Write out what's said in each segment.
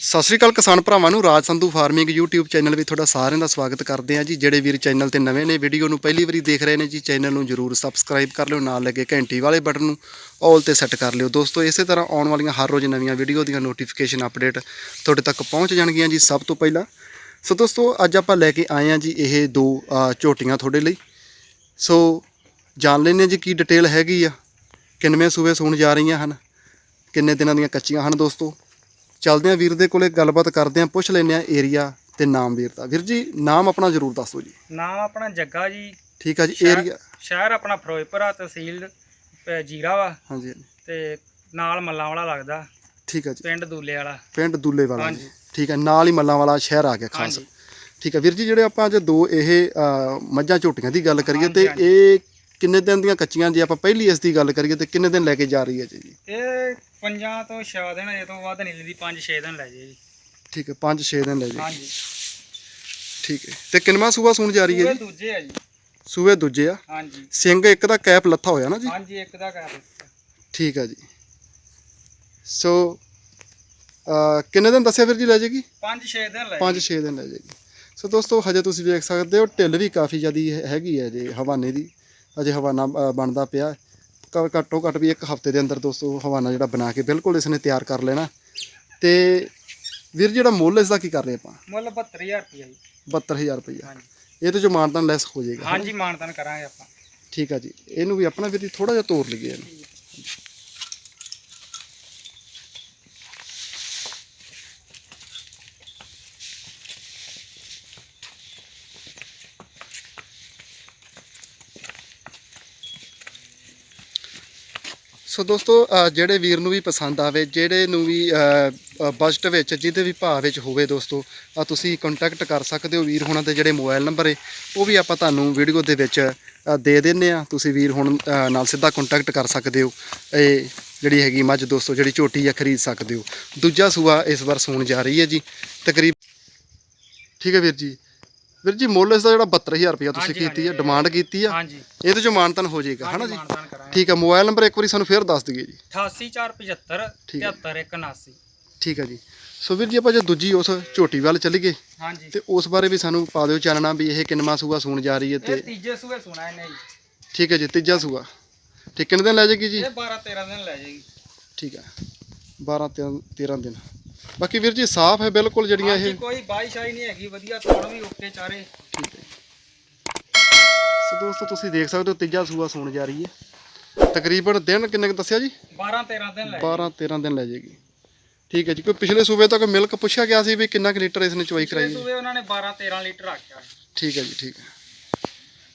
ਸਤਿ ਸ਼੍ਰੀ ਅਕਾਲ ਕਿਸਾਨ ਭਰਾਵਾਂ ਨੂੰ Raj Sandhu farming YouTube channel ਵਿੱਚ ਤੁਹਾਡਾ ਸਾਰਿਆਂ ਦਾ ਸਵਾਗਤ ਕਰਦੇ ਹਾਂ ਜੀ। ਜਿਹੜੇ ਵੀਰ ਚੈਨਲ ਤੇ ਨਵੇਂ ਨੇ ਵੀਡੀਓ ਨੂੰ ਪਹਿਲੀ ਵਾਰੀ ਦੇਖ ਰਹੇ ਨੇ ਜੀ ਚੈਨਲ ਨੂੰ ਜਰੂਰ ਸਬਸਕ੍ਰਾਈਬ ਕਰ ਲਿਓ ਨਾਲ ਲੱਗੇ ਘੰਟੀ ਵਾਲੇ ਬਟਨ ਨੂੰ ਆਲ ਤੇ ਸੈੱਟ ਕਰ ਲਿਓ। ਦੋਸਤੋ ਇਸੇ ਤਰ੍ਹਾਂ ਆਉਣ ਵਾਲੀਆਂ ਹਰ ਰੋਜ਼ ਨਵੀਆਂ ਵੀਡੀਓ ਦੀਆਂ ਨੋਟੀਫਿਕੇਸ਼ਨ ਅਪਡੇਟ ਤੁਹਾਡੇ ਤੱਕ ਪਹੁੰਚ ਜਾਣਗੀਆਂ ਜੀ ਸਭ ਤੋਂ ਪਹਿਲਾਂ। ਸੋ ਦੋਸਤੋ ਅੱਜ ਆਪਾਂ ਲੈ ਕੇ ਆਏ ਹਾਂ ਜੀ ਇਹ ਦੋ ਅ, ਝੋਟੀਆਂ ਤੁਹਾਡੇ ਲਈ। ਸੋ ਜਾਣ ਲੈਂਦੇ ਹਾਂ ਜੀ ਕੀ ਡਿਟੇਲ ਹੈਗੀ ਆ ਕਿੰਨਵੇਂ ਸੂਬੇ ਸੂਣ ਜਾ ਰਹੀਆਂ ਹਨ ਕਿੰਨੇ ਦਿਨਾਂ ਦੀਆਂ ਕੱਚੀਆਂ ਹਨ ਦੋਸਤੋ। ਚੱਲਦੇ ਆ ਵੀਰ ਦੇ ਕੋਲੇ ਗੱਲਬਾਤ ਕਰਦੇ ਆ ਪੁੱਛ ਲੈਂਦੇ ਆ ਏਰੀਆ ਤੇ ਨਾਮ ਵੀਰ ਦਾ। ਵੀਰ ਜੀ ਨਾਮ ਆਪਣਾ ਜ਼ਰੂਰ ਦੱਸ ਜੀ। ਨਾਮ ਆਪਣਾ ਜੱਗਾ ਜੀ। ਠੀਕ ਆ ਜੀ ਸ਼ਹਿਰ- ਏਰੀਆ ਸ਼ਹਿਰ ਆਪਣਾ ਫਿਰੋਜ਼ਪੁਰ ਆ ਤਹਿਸੀਲ ਅ, ਜੀਰਾ ਵਾ। ਹਾਂਜੀ। ਹਾਂਜੀ, ਤੇ ਨਾਲ ਮੱਲਾਂ ਵਾਲਾ ਲੱਗਦਾ। ਠੀਕ ਆ ਜੀ। ਪਿੰਡ ਦੂਲੇ ਵਾਲਾ। ਪਿੰਡ ਦੁੱਲੇਵਾਲਾ ਜੀ। ਹਾਂਜੀ। ਠੀਕ ਆ ਨਾਲ ਹੀ ਮੱਲਾਂ ਵਾਲਾ ਸ਼ਹਿਰ ਆ ਗਿਆ ਖਾਸ। ਹਾਂਜੀ। ਠੀਕ ਆ ਵੀਰ ਜੀ ਜਿਹੜੇ ਆਪਾਂ ਅੱਜ ਦੋ ਇਹ ਅ, ਮੱਝਾਂ ਝੋਟੀਆਂ ਦੀ ਗੱਲ ਕਰੀਏ ਤੇ ਹਾਂਜੀ, ਇਹ ਕਿੰਨੇ ਦਿਨ ਦੀਆਂ ਕੱਚੀਆਂ ਜੇ ਆਪਾਂ ਪਹਿਲੀ ਇਸ ਦੀ ਗੱਲ ਕਰੀਏ ਤੇ ਕਿੰਨੇ ਦਿਨ ਲੈ ਕੇ ਜਾ ਰਹੀ ਹੈ ਜੀ? ਇਹ ਪੰਜਾਂ ਤੋਂ ਛੇ ਦਿਨ ਇਹ ਤੋਂ ਵੱਧ ਨਹੀਂ ਲੈਂਦੀ 5-6 ਦਿਨ ਲੈ ਜੇ ਜੀ। ਠੀਕ ਹੈ 5-6 ਦਿਨ ਲੈ ਜੀ ਹਾਂਜੀ। ਠੀਕ ਹੈ। ਤੇ ਕਿੰਨਵਾਂ ਸੂਆ ਸੂਣ ਜਾ ਰਹੀ ਹੈ ਜੀ? ਦੂਜੇ ਆ ਜੀ। ਸੂਏ ਦੂਜੇ ਆ। ਹਾਂਜੀ। ਸਿੰਘ ਇੱਕ ਦਾ ਕੈਪ ਲੱਥਾ ਹੋਇਆ ਨਾ ਜੀ? ਹਾਂਜੀ ਇੱਕ ਦਾ ਠੀਕ ਆ ਜੀ। ਸੋ ਕਿੰਨੇ ਦਿਨ ਦੱਸਿਆ ਵੀਰ ਜੀ ਲੈ ਜਾਏਗੀ? 5-6 ਦਿਨ ਲੈ 5-6 ਦਿਨ ਲੈ ਜਾਏਗੀ। ਸੋ ਦੋਸਤੋ ਹਜੇ ਤੁਸੀਂ ਵੇਖ ਸਕਦੇ ਹੋ ਢਿੱਲ ਵੀ ਕਾਫੀ ਜ਼ਿਆਦੀ ਹੈਗੀ ਹੈ ਜੇ ਹਵਾਨੇ ਦੀ। ਅਜੇ ਹਵਾਨਾ ਬਣਦਾ ਪਿਆ। ਘੱਟੋ ਘੱਟ ਵੀ ਇੱਕ ਹਫ਼ਤੇ ਦੇ ਅੰਦਰ ਦੋਸਤੋ ਹਵਾਨਾ ਜਿਹੜਾ ਬਣਾ ਕੇ ਬਿਲਕੁਲ ਇਸ ਨੇ ਤਿਆਰ ਕਰ ਲੈਣਾ। ਤੇ ਵੀਰ ਜਿਹੜਾ ਮੁੱਲ ਇਸ ਦਾ ਕੀ ਕਰ ਰਹੇ ਆਪਾਂ? ਮੁੱਲ 72000 ਰੁਪਇਆ ਜੀ। 72000 ਰੁਪਈਆ। ਹਾਂਜੀ। ਇਹ ਤੇ ਜੋ ਮਾਨਤਾਨ ਲੈਸ ਹੋ ਜਾਏਗਾ ਹਾਂਜੀ ਮਾਨਤਨ ਕਰਾਂਗੇ ਆਪਾਂ। ਠੀਕ ਆ ਜੀ। ਇਹਨੂੰ ਵੀ ਆਪਣਾ ਵੀਰ ਜੀ ਥੋੜਾ ਜਿਹਾ ਤੋੜ ਲਈਏ ਇਹਨੂੰ। ਸੋ ਦੋਸਤੋ ਜਿਹੜੇ ਵੀਰ ਨੂੰ ਵੀ ਪਸੰਦ ਆਵੇ, ਜਿਹੜੇ ਨੂੰ ਵੀ ਬਜਟ ਵਿੱਚ, ਜਿਹਦੇ ਵੀ ਭਾਅ ਵਿੱਚ ਹੋਵੇ ਦੋਸਤੋ ਆ ਤੁਸੀਂ ਕੰਟੈਕਟ ਕਰ ਸਕਦੇ ਹੋ ਵੀਰ ਹੁਣਾਂ ਦੇ ਜਿਹੜੇ ਮੋਬਾਈਲ ਨੰਬਰ ਹੈ ਉਹ ਵੀ ਆਪਾਂ ਤੁਹਾਨੂੰ ਵੀਡੀਓ ਦੇ ਵਿੱਚ ਦੇ ਦਿੰਨੇ ਆ ਤੁਸੀਂ ਵੀਰ ਹੁਣ ਨਾਲ ਸਿੱਧਾ ਕੰਟੈਕਟ ਕਰ ਸਕਦੇ ਹੋ। ਇਹ ਜਿਹੜੀ ਹੈਗੀ ਮੱਝ ਦੋਸਤੋ, ਜਿਹੜੀ ਝੋਟੀ ਆ, ਖਰੀਦ ਸਕਦੇ ਹੋ। ਦੂਜਾ ਸੂਆ ਇਸ ਵਾਰ ਸੂਣ ਜਾ ਰਹੀ ਹੈ ਜੀ। ਤਕਰੀਬ ਠੀਕ ਹੈ ਵੀਰ ਜੀ। ਵੀਰ ਜੀ ਮੁੱਲ ਇਸ ਦਾ ਜਿਹੜਾ 72000 ਰੁਪਇਆ ਤੁਸੀਂ ਹਾਂਜੀ, ਕੀਤੀ ਹੈ ਹਾਂਜੀ। ਡਿਮਾਂਡ ਕੀਤੀ ਆ। ਹਾਂਜੀ। ਇਹਦੇ ਚੋਂ ਮਾਨਤਨ ਹੋ ਜਾਏਗਾ ਹਨਾ ਜੀ? ਕਰਾਂਗੇ। ਠੀਕ ਹੈ ਮੋਬਾਈਲ ਨੰਬਰ ਇੱਕ ਵਾਰੀ ਸਾਨੂੰ ਫੇਰ ਦੱਸ ਦਈਏ ਜੀ। 88475 ਠੀਕ ਹੈ। 7379 ਠੀਕ ਹੈ ਜੀ। ਸੋ ਵੀਰ ਜੀ ਆਪਾਂ ਜੇ ਦੂਜੀ ਉਸ ਝੋਟੀ ਵੱਲ ਚੱਲੀਏ ਹਾਂਜੀ। ਤੇ ਉਸ ਬਾਰੇ ਵੀ ਸਾਨੂੰ ਪਾ ਦਿਓ ਚਾਨਣਾ ਵੀ ਇਹ ਕਿੰਨਵਾਂ ਸੂਆ ਸੂਣ ਜਾ ਰਹੀ ਹੈ ਇਹ ਤੇ ਤੀਜੇ ਸੂਏ ਸੁਣਾ ਇਹਨੇ ਜੀ। ਠੀਕ ਹੈ ਜੀ ਤੀਜਾ ਸੂਆ। ਠੀਕ ਕਿੰਨੇ ਦਿਨ ਲੈ ਜਾਏਗੀ ਜੀ? ਇਹ 12 13 ਦਿਨ ਲੈ ਜਾਏਗੀ। ਠੀਕ ਹੈ 12 13 ਦਿਨ। ਬਾਕੀ ਵੀਰ ਜੀ ਸਾਫ਼ ਹੈ ਬਿਲਕੁਲ ਜਿਹੜੀਆਂ ਹਾਂਜੀ ਇਹ। ਕੋਈ ਬਾਈ ਸ਼ਾਈ ਨਹੀਂ ਹੈਗੀ ਵਧੀਆ ਤੋੜ ਵੀ ਓਕੇ ਚਾਰੇ। ਠੀਕ ਹੈ। ਸੋ ਦੋਸਤੋ ਤੁਸੀਂ ਦੇਖ ਸਕਦੇ ਹੋ ਤੀਜਾ ਸੂਆ ਸੂਣ ਜਾ ਰਹੀ ਹੈ। ਤਕਰੀਬਨ ਦਿਨ ਕਿੰਨੇ ਕੁ ਦੱਸਿਆ ਜੀ? 12 13 ਦਿਨ ਲੈ 12 13 ਦਿਨ ਲੈ ਜਾਏਗੀ। ਠੀਕ ਹੈ ਜੀ ਕੋਈ ਪਿਛਲੇ ਸੂਬੇ ਤੱਕ ਮਿਲਕ ਪੁੱਛਿਆ ਗਿਆ ਸੀ ਵੀ ਕਿੰਨਾ ਕੁ ਲੀਟਰ ਇਸ ਨੇ ਚਵਾਈ ਕਰਾਈ ਹੈ ਸੂਏ ਉਹਨਾਂ ਨੇ 12 13 ਲੀਟਰ ਰੱਖਿਆ ਠੀਕ ਹੈ ਜੀ ਠੀਕ ਹੈ।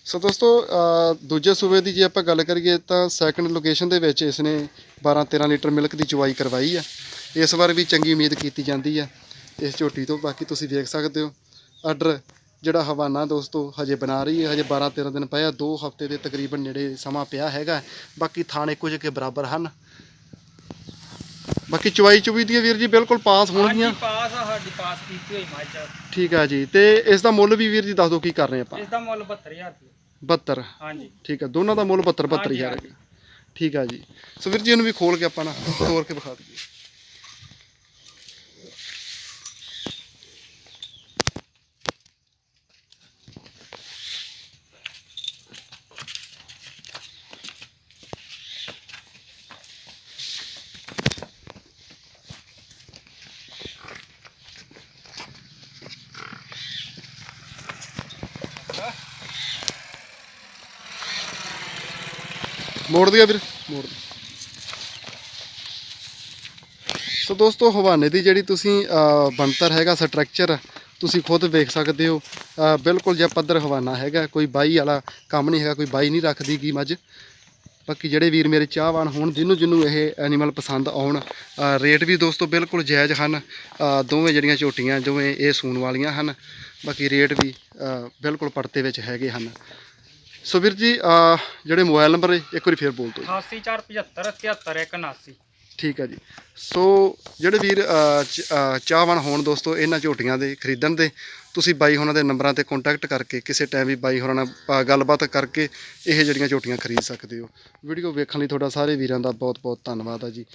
ਸੋ ਦੋਸਤੋ ਅ, ਦੂਜੇ ਸੂਬੇ ਦੀ ਜੇ ਆਪਾਂ ਗੱਲ ਕਰੀਏ ਤਾਂ ਸੈਕੰਡ ਲੋਕੇਸ਼ਨ ਦੇ ਵਿੱਚ ਇਸ ਨੇ 12 13 ਲੀਟਰ ਮਿਲਕ ਦੀ ਚਵਾਈ ਕਰਵਾਈ ਆ। ਇਸ ਵਾਰ ਵੀ ਚੰਗੀ ਉਮੀਦ ਕੀਤੀ ਜਾਂਦੀ ਆ ਇਸ ਝੋਟੀ ਤੋਂ ਬਾਕੀ ਤੁਸੀਂ ਵੇਖ ਸਕਦੇ ਹੋ। ਆਰਡਰ ਜਿਹੜਾ ਹਵਾਨਾ ਦੋਸਤੋ ਹਜੇ ਬਣਾ ਰਹੀ ਹੈ ਹਜੇ 12 13 ਦਿਨ ਪਏ ਆ 2 ਹਫ਼ਤੇ ਦੇ ਤਕਰੀਬਨ ਨੇੜੇ ਸਮਾਂ ਪਿਆ ਹੈਗਾ। ਬਾਕੀ ਥਾਣੇ ਕੁਝ ਕੇ ਬਰਾਬਰ ਹਨ। ਬਾਕੀ ਚਵਾਈ ਚੁਬੀ ਦੀਆਂ ਵੀਰ ਜੀ ਬਿਲਕੁਲ ਪਾਸ ਹੋਣਗੀਆਂ। ਪਾਸ ਆ ਸਾਡੀ ਪਾਸ ਕੀਤੀ ਹੋਈ ਮੱਝ ਆ। ਠੀਕ ਆ ਜੀ ਤੇ ਇਸ ਦਾ ਮੁੱਲ ਵੀ ਵੀਰ ਜੀ ਦੱਸ ਦਿਓ ਕੀ ਕਰ ਰਹੇ ਆਪਾਂ। ਇਸ ਦਾ ਮੁੱਲ 72000 ਰੁਪਏ। 72 ਹਾਂਜੀ। ਠੀਕ ਹੈ ਦੋਨਾਂ ਦਾ ਮੁੱਲ 72 ਹਾਂਜੀ, 72000 ਹਾਂਜੀ। ਹੈਗਾ। ਠੀਕ ਆ ਜੀ। ਸੋ ਵੀਰ ਜੀ ਇਹਨੂੰ ਵੀ ਖੋਲ ਕੇ ਆਪਾਂ ਨਾ ਤੋੜ ਕੇ ਵਿਖਾ ਦਈਏ। ਮੋੜ ਦਿਆ ਵੀਰ, ਮੋੜ ਸੋ ਦੋਸਤੋ, ਹਵਾਨੇ ਦੀ ਜਿਹੜੀ ਤੁਸੀਂ ਬਣਤਰ ਹੈਗਾ ਸਟਰਕਚਰ ਤੁਸੀਂ ਖੁਦ ਵੇਖ ਸਕਦੇ ਹੋ। ਬਿਲਕੁਲ ਜਿਹਾ ਪੱਧਰ ਹਵਾਨਾ ਹੈਗਾ, ਕੋਈ ਬਾਈ ਵਾਲਾ ਕੰਮ ਨਹੀਂ ਹੈਗਾ, ਕੋਈ ਬਾਈ ਨਹੀਂ ਰੱਖਦੀ ਗੀ ਮੱਝ ਬਾਕੀ ਜਿਹੜੇ ਵੀਰ ਮੇਰੇ ਚਾਹਵਾਨ ਹੋਣ, ਜਿਹਨੂੰ ਜਿਹਨੂੰ ਇਹ ਐਨੀਮਲ ਪਸੰਦ ਆਉਣ ਰੇਟ ਵੀ ਦੋਸਤੋ ਬਿਲਕੁਲ ਜਾਇਜ਼ ਹਨ। ਦੋਵੇਂ ਜਿਹੜੀਆਂ ਝੋਟੀਆਂ, ਦੋਵੇਂ ਇਹ ਸੂਣ ਵਾਲੀਆਂ ਹਨ। ਬਾਕੀ ਰੇਟ ਵੀ ਬਿਲਕੁਲ ਪਰਤੇ ਵਿੱਚ ਹੈਗੇ ਹਨ। ਸੋ ਵੀਰ ਜੀ ਜਿਹੜੇ ਮੋਬਾਈਲ ਨੰਬਰ ਇੱਕ ਵਾਰੀ ਫੇਰ ਬੋਲ ਦਿਓ। 88475 7379 ਠੀਕ ਆ ਜੀ। ਸੋ ਜਿਹੜੇ ਵੀਰ ਚਾਹਵਾਨ ਹੋਣ ਦੋਸਤੋ, ਇਹਨਾਂ ਝੋਟੀਆਂ ਦੇ ਖਰੀਦਣ ਦੇ, ਤੁਸੀਂ ਬਾਈ ਹੋਰਾਂ ਦੇ ਨੰਬਰਾਂ ਤੇ ਕੰਟੈਕਟ ਕਰਕੇ, ਕਿਸੇ ਟਾਈਮ ਵੀ ਬਾਈ ਹੋਰਾਂ ਨਾਲ ਗੱਲਬਾਤ ਕਰਕੇ ਇਹ ਜਿਹੜੀਆਂ ਝੋਟੀਆਂ ਖਰੀਦ ਸਕਦੇ ਹੋ। ਵੀਡੀਓ ਵੇਖਣ ਲਈ ਤੁਹਾਡਾ ਸਾਰੇ ਵੀਰਾਂ ਦਾ ਬਹੁਤ ਬਹੁਤ ਧੰਨਵਾਦ ਆ ਜੀ।